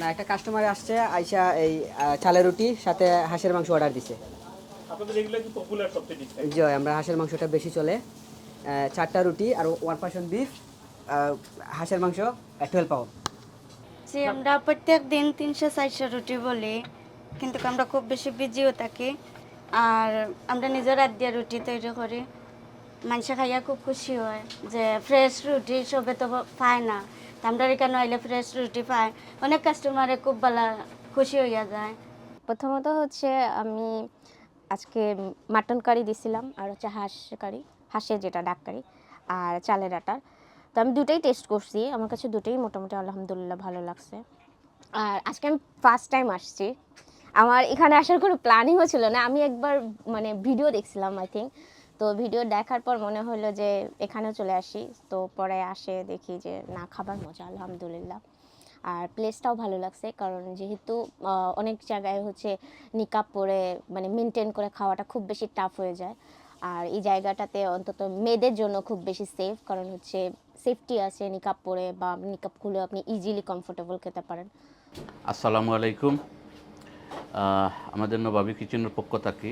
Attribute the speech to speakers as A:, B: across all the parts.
A: না একটা কাস্টমার আসছে আইসা এই চালের রুটি সাথে হাঁসের মাংস অর্ডার দিছে।
B: আপনাদের এগুলো কি পপুলার সবচেয়ে ডিশ
A: জয় আমরা হাঁসের মাংসটা বেশি চলে। চারটা রুটি আর ওয়ান পার্সেন্ট বিফ হাঁসের মাংস টুয়েলভ পাউন্ড
C: জি আমরা প্রত্যেক দিন তিনশো চারশো রুটি বলি কিন্তু আমরা খুব বেশি বিজিও থাকি। আর আমরা নিজের রাত দিয়ে রুটি তৈরি করি। মানুষ খাইয়া খুব খুশি হয় যে ফ্রেশ রুটি সবে তো পায় না। আমরা এখানে আইলে ফ্রেশ রুটি পায় অনেক কাস্টমারে খুব ভালো খুশি হইয়া যায়।
D: প্রথমত হচ্ছে আমি আজকে মাটন কারি দিছিলাম আর হচ্ছে হাঁস কারি হাঁসের যেটা ডাক কারি আর চালের আটার। তো আমি দুটোই টেস্ট করছি। আমার কাছে দুটোই মোটামুটি আলহামদুলিল্লাহ ভালো লাগছে। আর আজকে আমি ফার্স্ট টাইম আসছি। আমার এখানে আসার কোনো প্ল্যানিংও ছিল না। আমি একবার মানে ভিডিও দেখছিলাম আই থিঙ্ক তো ভিডিও দেখার পর মনে হলো যে এখানেও চলে আসি। তো পরে আসে দেখি যে না, খাবার মজা, আলহামদুলিল্লাহ। আর প্লেসটাও ভালো লাগছে কারণ যেহেতু অনেক জায়গায় হচ্ছে নিকাপ পরে মানে মেনটেন করে খাওয়াটা খুব বেশি টাফ হয়ে যায়। আর এই জায়গাটাতে অন্তত মেয়েদের জন্য খুব বেশি সেফ কারণ হচ্ছে সেফটি আছে নিকাপ পরে বা নিকাপ খুলে আপনি ইজিলি কমফোর্টেবল খেতে পারেন।
E: আসসালামু আলাইকুম। আমাদের নবাবী কিচেনের পক্ষ থেকে।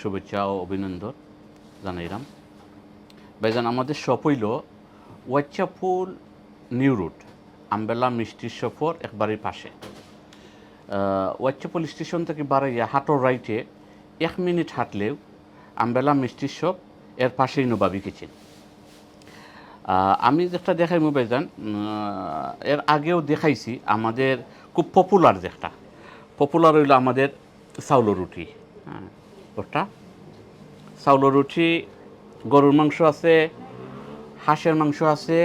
E: শুভেচ্ছা ও অভিনন্দন। জানাইলাম ভাইজান, আমাদের শপ হইল ওয়াচ্চাপুল নিউ রুট, আম্বেলা মিষ্টির সফর একবারের পাশে। ওয়াচ্চাপুল স্টেশন থেকে বাড়াইয়া হাটোর রাইটে এক মিনিট হাঁটলেও আম্বেলা মিষ্টির শপ এর পাশেই নবাবী কিচেন। আমি যেটা দেখাই মোবাইল যান এর আগেও দেখাইছি আমাদের খুব পপুলার যেটা। পপুলার হইল আমাদের চাউলো রুটি হ্যাঁ ওটা। চাউলো রুটি গরুর মাংস আছে, হাঁসের মাংস আছে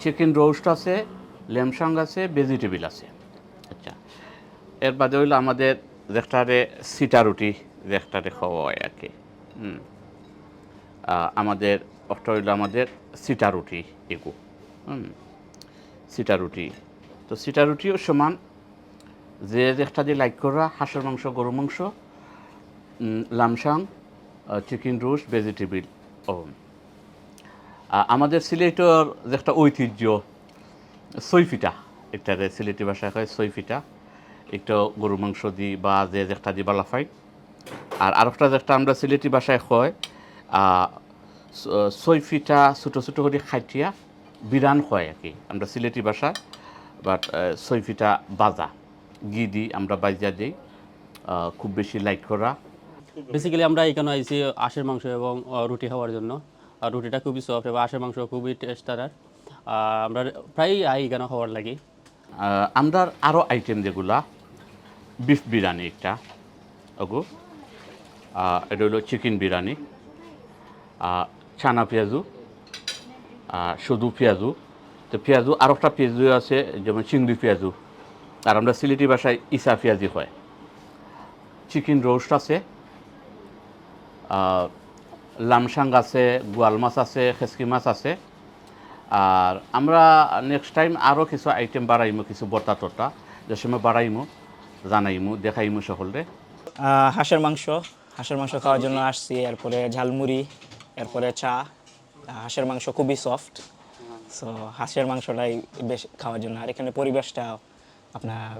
E: চিকেন রোস্ট আছে লেমসাং আছে ভেজিটেবিল আছে। আচ্ছা এর বাদে হইল আমাদের যেটারে সিটা রুটি যেটারে খাওয়া হয় আর কি। হুম আমাদের, একটা হইল আমাদের সিটা রুটি এগু। হুম, সিটা রুটি। তো সিটা রুটিও সমান, যে দিয়ে লাইক করা, হাঁসের মাংস, গরুর মাংস লামসাং চিকেন রোস্ট, ভেজিটেবিল ও আমাদের সিলেটের যে একটা ঐতিহ্য, সৈফিটা একটা সিলেটি ভাষায় হয় সৈফিটা, একটা গরু মাংস দিই বা যে একটা দি বালাফাই আর আরেকটা যেটা আমরা সিলেটি ভাষায় হয় সৈফিটা ছোটো ছোটো করে খাইটিয়া বিরান হয় আর কি। আমরা সিলেটি ভাষায় বাট সৈফিটা বাজা। ঘি দিই আমরা বাজা দিই খুব বেশি লাইক করা।
F: বেসিক্যালি আমরা এখানে আইছি আশের মাংস এবং রুটি খাওয়ার জন্য। আর রুটিটা খুবই সফট এবং আশের মাংস খুবই টেস্ট টেস্টার আমরা প্রায়ই আই এখানে খাওয়ার লাগি।
E: আমরা আরও আইটেম যেগুলা বিফ বিরিয়ানি একটা ওগো। এটা হলো চিকেন বিরিয়ানি ছানা পেঁয়াজু শুধু পেঁয়াজু। তো পেঁয়াজু আর একটা পেঁয়াজু আছে যেমন চিংড়ি পেঁয়াজু। আর আমরা সিলেটি ভাষায় ইসা পেঁয়াজি হয়। চিকেন রোস্ট আছে। লামসাং আছে গোয়াল মাছ আছে খেসকি মাছ আছে। আর আমরা নেক্সট টাইম আরও কিছু আইটেম বাড়াইমু কিছু বর্তা টর্তা যে সময় বাড়াইমু জানাইমু দেখাইমু সকলরে
G: আহ, হাঁসের মাংস হাঁসের মাংস খাওয়ার জন্য আসছি এরপরে ঝালমুড়ি এরপরে চা। হাঁসের মাংস খুবই সফট সো হাঁসের মাংসটাই বেশ খাওয়ার জন্য। আর এখানে পরিবেশটা আপনার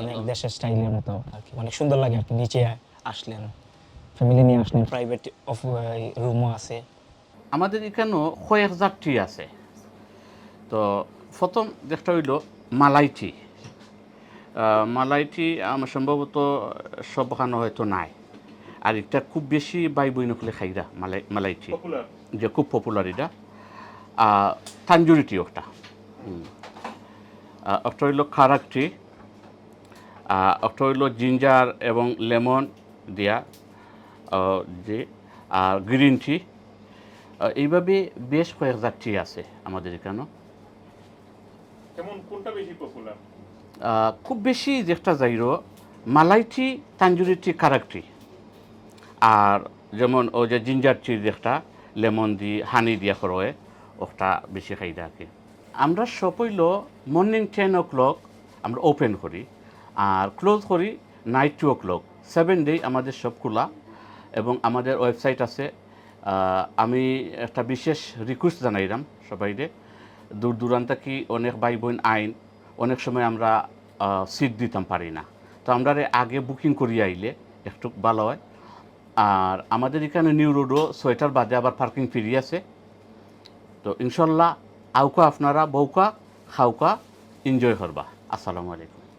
G: অনেক দেশের স্টাইলের মতো আর কি। অনেক সুন্দর লাগে আর কি নিচে আসলেন। ফ্যামিলি নিয়ে আসলেন। প্রাইভেট অফ রুমও আছে।
E: আমাদের এখানেও কয়েক জাতটি আছে। তো প্রথম যেটা হইল মালাইটি। মালাইটি আমার সম্ভবত সবখানে হয়তো নাই। আর এটা খুব বেশি বাই বই নকলে খাইরা মালাই মালাইটি। যে খুব পপুলার এটা। তাঞ্জুরিটি একটা। একটা হইল খারাকটি। একটা হইল জিঞ্জার এবং লেমন দিয়া যে আর গ্রিন টি এইভাবে বেশ কয়েক জাতটি আছে আমাদের এখানে।
B: কেমন কোনটা বেশি পপুলার
E: আহ, খুব বেশি যেটা যাইরো মালাইটি তাঞ্জুরিটি কারাকটি আর যেমন ও যে জিঞ্জার টি যেটা লেমন দি হানি দিয়া করে ওটা বেশি খাই থাকে। আমরা সব হইল মর্নিং টেন ও ক্লক আমরা ওপেন করি আর ক্লোজ করি night two o'clock seven day আমাদের সব খোলা। এবং আমাদের ওয়েবসাইট আছে আমি একটা বিশেষ রিকোয়েস্ট জানাইলাম সবাইরে দূর দূরান্ত কি অনেক ভাই বোন আইন, অনেক সময় আমরা সিট দিতাম পারি না। তো আমরা আগে বুকিং করিয়ে আইলে, একটু ভালো হয়। আর আমাদের এখানে নিউ রোডও সোয়েটার বাদে আবার পার্কিং ফ্রি আছে। তো ইনশাল্লাহ, আউকা আপনারা, বউকা, খাউকা এনজয় করবা। আসসালামু আলাইকুম।